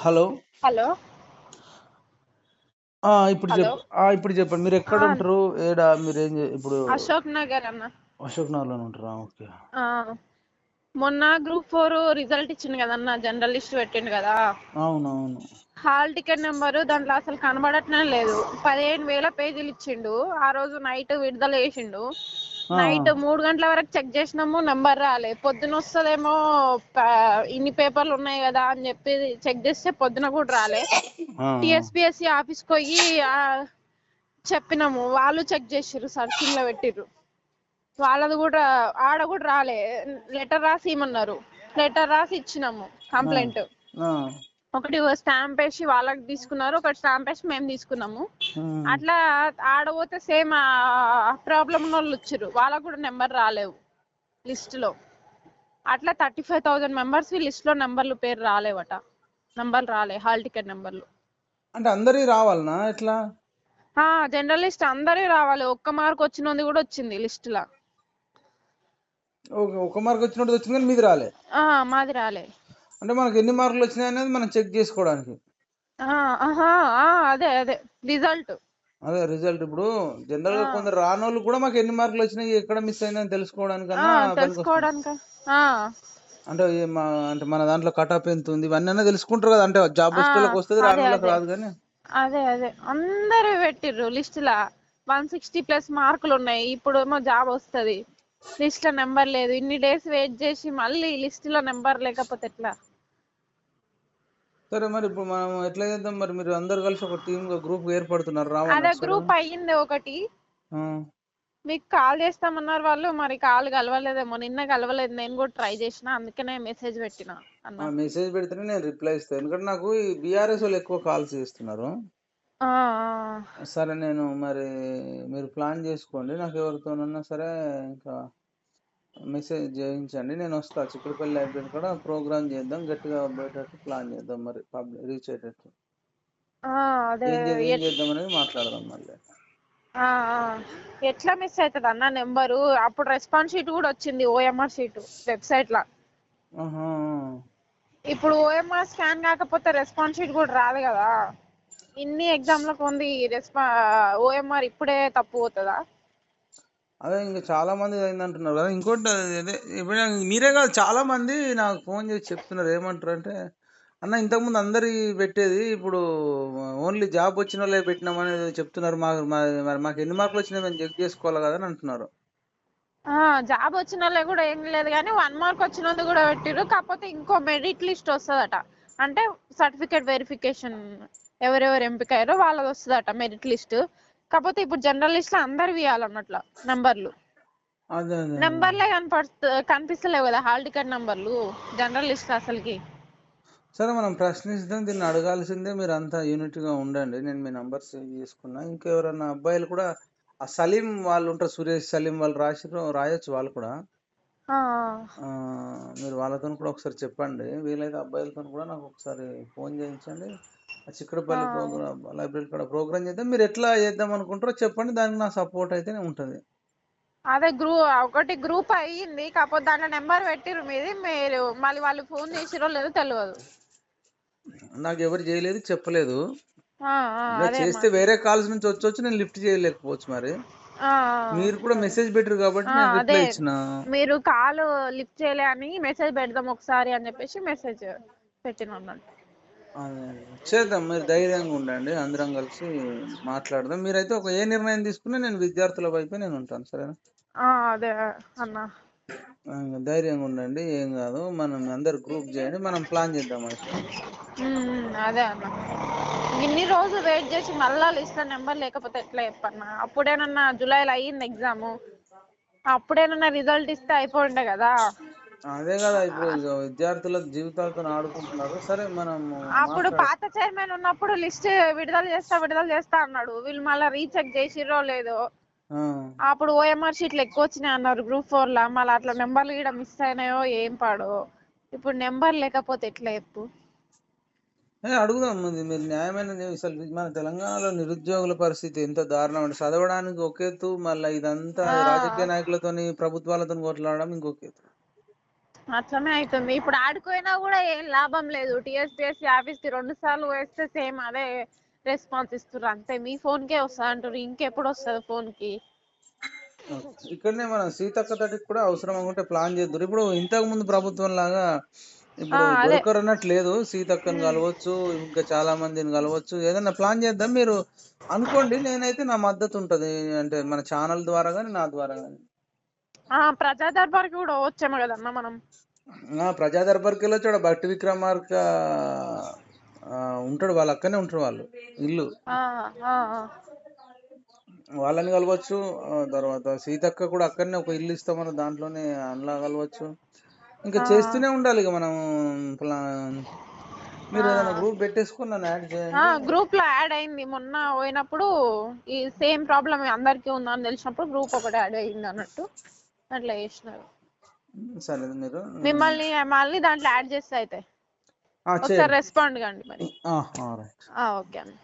Hello. Hello. ఆ, ఇప్పుడు hello. చెప్ప ఆ, ఇప్పుడు చెప్పండి. మీరు ఎక్కడ ఆ, ఉంటారు? ఏడా? మీరు ఏం చే- ఇప్పుడు అశోక్ నగర్ అన్న. అశోక్ నగర్లో ఉంటారా? ఓకే. ఆ, మొన్న గ్రూప్ ఫోర్ రిజల్ట్ ఇచ్చింది కదన్న జనరల్ లిస్ట్ పెట్టిండు కదా. అవునవును. హాల్ టికెట్ నెంబర్ దాంట్లో అసలు కనబడట్నే లేదు. పదిహేను వేల పేజీలు ఇచ్చిండు. ఆ రోజు నైట్ విడుదల చేసిండు. నైట్ మూడు గంటల వరకు చెక్ చేసినాము నెంబర్ రాలే. పొద్దున వస్తుందేమో ఇన్ని పేపర్లు ఉన్నాయి కదా అని చెప్పి చెక్ చేస్తే పొద్దున కూడా రాలే. టిఎస్పిఎస్సి ఆఫీస్కి పోయి చెప్పినాము. వాళ్ళు చెక్ చేసిర్రు సర్చింగ్లో పెట్టిర్రు. వాళ్ళది కూడా ఆడ కూడా రాలే. లెటర్ రాసి ఇమ్మన్నారు. లెటర్ రాసి ఇచ్చినాము కంప్లైంట్. ఒకటి స్టాంప్ వేసి వాళ్ళకి తీసుకున్నారు ఒకటి స్టాంప్ వేసి మేము తీసుకున్నాము. అట్లా ఆడ పోతే సేమ్ ప్రాబ్లం వాళ్ళు వచ్చారు వాళ్ళకు కూడా నెంబర్ రాలేవు లిస్ట్లో అట్లా థర్టీ ఫైవ్ థౌసండ్ మెంబర్స్ లిస్ట్లో నెంబర్లు పేరు రాలేవట. నెంబర్లు రాలే హాల్ టికెట్ నెంబర్లు. అంటే అందరి రావాలనా ఎట్లా జనరల్ లిస్ట్ అందరి రావాలి. ఒక్క మార్క్ వచ్చినది కూడా వచ్చింది లిస్ట్ లా ఓకే ఒక మార్క్ వచ్చినట్టు వచ్చింది కానీ మీది రాలే. ఆ, మాది రాలే. అంటే మనకి ఎన్ని మార్కులు వచ్చినాయి అనేది మనం చెక్ చేసుకోవడానికి. అదే అదే రిజల్ట్. అదే రిజల్ట్ ఇప్పుడు జనరల్గా కొందరు రాని వాళ్ళు కూడా మాకు ఎన్ని మార్కులు వచ్చినాయి ఎక్కడ మిస్ అయినా తెలుసుకోవడానికి? అంటే అంటే మన దాంట్లో కట్ ఆఫ్ ఎంత ఉంది ఇవన్నీ తెలుసుకుంటారు కదా అంటే జాబ్ వాళ్ళకి వస్తుంది రాని అదే వాళ్ళకి అదే. రాదు కానీ. అదే అదే. అందరు పెట్టిర్రు లిస్ట్ లా వన్ సిక్స్టీ ప్లస్ మార్కులు ఉన్నాయి ఇప్పుడు ఏమో జాబ్ వస్తుంది. లిస్ట్లో నెంబర్ లేదు. ఇన్ని డేస్ వెయిట్ చేసి మళ్ళీ లిస్ట్లో నెంబర్ లేకపోతే ఎట్లా? సరే మరి ఇప్పుడు మనం ఎట్లా చేద్దాం? మరి మీరు అందరు కలిసి ఒక టీమ్గా గ్రూప్ ఏర్పడుతున్నారు. రావన్న అదే గ్రూప్ అయ్యింది ఒకటి. మీకు కాల్ చేస్తామన్నారు వాళ్ళు మరి కాల్ కలవలేదేమో. నిన్న కలవలేదు. నేను కూడా ట్రై చేసిన. అందుకనే మెసేజ్ పెట్టిన మెసేజ్ పెడితేనే నేను రిప్లై ఇస్తాను ఎందుకంటే నాకు ఈ బీఆర్ఎస్ వాళ్ళు ఎక్కువ కాల్స్ చేస్తున్నారు. సరే నేను మరి మీరు ప్లాన్ చేసుకోండి. నాకు ఎవరితోనన్నా సరే ఇంకా మెసేజ్ చేయించండి. నేను వస్తా. చిక్కడపల్లి లైబ్రరీ కూడా ప్రోగ్రామ్ చేద్దాం. గట్టిగా పోయేటట్టు ప్లాన్ చేద్దాం మరి. పబ్లిక్ రీచ్ అయ్యేటట్టు. ఏం చేద్దాం అనేది మాట్లాడదాం మళ్ళీ. ఎట్లా మిస్ అవుతుంది అన్న నెంబరు? అప్పుడు రెస్పాన్స్ షీట్ కూడా వచ్చింది ఓఎంఆర్ షీట్ వెబ్సైట్ లా. ఇప్పుడు ఓఎంఆర్ స్కాన్ కాకపోతే రెస్పాన్స్ షీట్ కూడా రాదు కదా. ఇన్ని ఎగ్జామ్లకు ఉంది రెస్పా ఓఎంఆర్ ఇప్పుడే తప్పు పోతుందా? అదే ఇంకా చాలా మంది అయింది అంటున్నారు కదా ఇంకోటి అదే ఇప్పుడు మీరే కాదు చాలా మంది నాకు ఫోన్ చేసి చెప్తున్నారు ఏమంటారు అంటే అన్న ఇంతకుముందు అందరి పెట్టేది ఇప్పుడు ఓన్లీ జాబ్ వచ్చిన వాళ్ళే పెట్టినామని చెప్తున్నారు మాకు మరి మాకు ఎన్ని మార్కులు వచ్చినాయి మేము చెక్ చేసుకోవాలి కదా అని అంటున్నారు. జాబ్ వచ్చిన వాళ్ళే కూడా ఏం లేదు కానీ వన్ మార్క్ వచ్చిన వాళ్ళు కూడా పెట్టిర్రు కాకపోతే ఇంకో మెరిట్ లిస్ట్ వస్తుందట. అంటే సర్టిఫికేట్ వెరిఫికేషన్ ఎవరెవరు ఎంపిక అయ్యారో వాళ్ళది వస్తుందట మెరిట్ లిస్ట్ కాకపోతే ఇప్పుడు జనరల్ లిస్ట్లో అందరు ఇవ్వాలన్నట్ల నంబర్లు. నెంబర్లే కనపడుతు కనిపిస్తలేవు కదా హాల్ టికెట్ నంబర్లు జనరల్ లిస్ట్ అసలుకి. సరే మనం ప్రశ్నిస్తాం దీన్ని అడగాల్సిందే మీరు అంతా యూనిట్గా ఉండండి. నేను మీ నంబర్ సేవ్ చేసుకున్నా ఇంకెవరన్నా అబ్బాయిలు కూడా ఆ సలీం వాళ్ళు ఉంటారు సురేష్ సలీం వాళ్ళు రాసిర్రు రాయొచ్చు వాళ్ళు కూడా. మీరు వాళ్ళతో కూడా ఒకసారి చెప్పండి. వీలైతే అబ్బాయిలతో కూడా నాకు ఒకసారి ఫోన్ చేయించండి. చిక్కడపల్లి. ప్రోగ్రామ్ లైబ్రరీ కూడా ప్రోగ్రామ్ చేద్దాం. మీరు ఎట్లా చేద్దాం అనుకుంటారో చెప్పండి. దానికి నా సపోర్ట్ అయితేనే ఉంటుంది. అదే గ్రూ ఒకటి గ్రూప్ అయ్యింది. కాకపోతే దాంట్లో నెంబర్ పెట్టిర్రు మీది. మీరు మళ్ళీ వాళ్ళు ఫోన్ చేసిరో లేదో తెలియదు నాకు ఎవరు చేయలేదు చెప్పలేదు. చేస్తే. వేరే కాల్స్ నుంచి వచ్చొచ్చు నేను లిఫ్ట్ చేయలేకపోవచ్చు మరి. మీరు కూడా మెసేజ్ పెట్టారు కాబట్టి నేను రిప్లై ఇచ్చిన. మీరు కాల్ లిఫ్ట్ చేయలే అని మెసేజ్ పెడదాం ఒకసారి అని చెప్పేసి మెసేజ్ పెట్టిన అన్నట్టు. చేద్దాం మీరు ధైర్యంగా ఉండండి అందరం కలిసి మాట్లాడదాం. మీరైతే ఒక ఏ నిర్ణయం తీసుకున్నా నేను విద్యార్థుల వైపే నేను ఉంటాను సరేనా? ఆ, అదే అన్న. ధైర్యంగా ఉండండి ఏం కాదు మనం అందరు గ్రూప్ చేయండి మనం ప్లాన్ చేద్దాం అది అన్న. ఇన్ని రోజులు వెయిట్ చేసి మళ్ళా లిస్ట్ నెంబర్ లేకపోతే ఎట్లా చెప్పన్న? అప్పుడేనన్నా జూలైలో అయ్యింది ఎగ్జామ్. అప్పుడేనన్నా రిజల్ట్ ఇస్తే అయిపోయిండే కదా. అదే కదా ఇప్పుడు విద్యార్థుల జీవితాలతో ఆడుకుంటున్నారు. సరే మనం అప్పుడు పాత చైర్మన్ ఉన్నప్పుడు లిస్ట్ విడుదల చేస్తా విడుదల చేస్తా అన్నాడు. వీళ్ళు మళ్ళీ రీచెక్ చేసిర్రో లేదో? అప్పుడు ఓఎంఆర్ షీట్లు ఎక్కువ వచ్చినాయి అన్నారు గ్రూప్ ఫోర్ లా. మళ్ళీ అట్లా నెంబర్లు కూడా మిస్ అయినాయో ఏం పాడో? ఇప్పుడు నెంబర్ లేకపోతే ఎట్లా చెప్పు? అడుగుదాం మరి మీరు న్యాయమైన న్యాయం- అసలు మన తెలంగాణలో నిరుద్యోగుల పరిస్థితి ఎంత దారుణం అంటే చదవడానికి ఒక ఎత్తు మళ్ళీ ఇదంతా. రాజకీయ నాయకులతోని ప్రభుత్వాలతో కొట్లాడడం ఇంకొక ఎత్తు అట్లనే అవుతుంది ఇప్పుడు ఆడుకోయినా కూడా ఏం లాభం లేదు. టీఎస్పీఎస్సీ ఆఫీస్కి రెండు సార్లు వేస్తే సేమ్ అదే రెస్పాన్స్ ఇస్తుర్రు. అంతే. మీ ఫోన్ కే వస్తుంది అంటారు ఇంకెప్పుడు వస్తుంది ఫోన్కి ఇక్కడనే మన సీతక్క తటికి కూడా అవసరం అనుకుంటే ప్లాన్ చేద్దరు. ఇప్పుడు ఇంతకు ముందు ప్రభుత్వం లాగా ఇప్పుడు ఆ, అదే. దొరకరు అన్నట్టు లేదు. సీతక్కని కలవచ్చు ఇంకా చాలా మందిని కలవచ్చు. ఏదైనా ప్లాన్ చేద్దాం. మీరు అనుకోండి. నేనైతే నా మద్దతు ఉంటది. అంటే మన ఛానల్ ద్వారా కానీ నా ద్వారా కానీ ప్రజా దర్బార్కి కూడా వచ్చాము కదన్న మనం. ఆ, ప్రజా దర్బార్కి వెళ్ళొచ్చు భట్టి విక్రమార్క ఉంటాడు. వాళ్ళు అక్కడనే ఉంటారు వాళ్ళు. ఇల్లు. వాళ్ళని కలవచ్చు. తర్వాత సీతక్క కూడా అక్కడనే ఒక ఇల్లు ఇస్తామన్న దాంట్లోనే అందులో కలవచ్చు. ఇంకా చేస్తూనే ఉండాలి ఇక మనం మీరు ఏదైనా గ్రూప్ పెట్టేసుకుని నన్ను యాడ్ చేయండి. గ్రూప్లో యాడ్ అయింది. మొన్న పోయినప్పుడు ఈ సేమ్ ప్రాబ్లం అందరికీ ఉందని తెలిసినప్పుడు గ్రూప్ ఒకటి యాడ్ అయింది అన్నట్టు. అట్లా చేసినారు. సరే మీరు మిమ్మల్ని మళ్ళీ దాంట్లో యాడ్ చేస్తే అయితే. ఒకసారి రెస్పాండ్ కండి మరి. ఓకే అన్న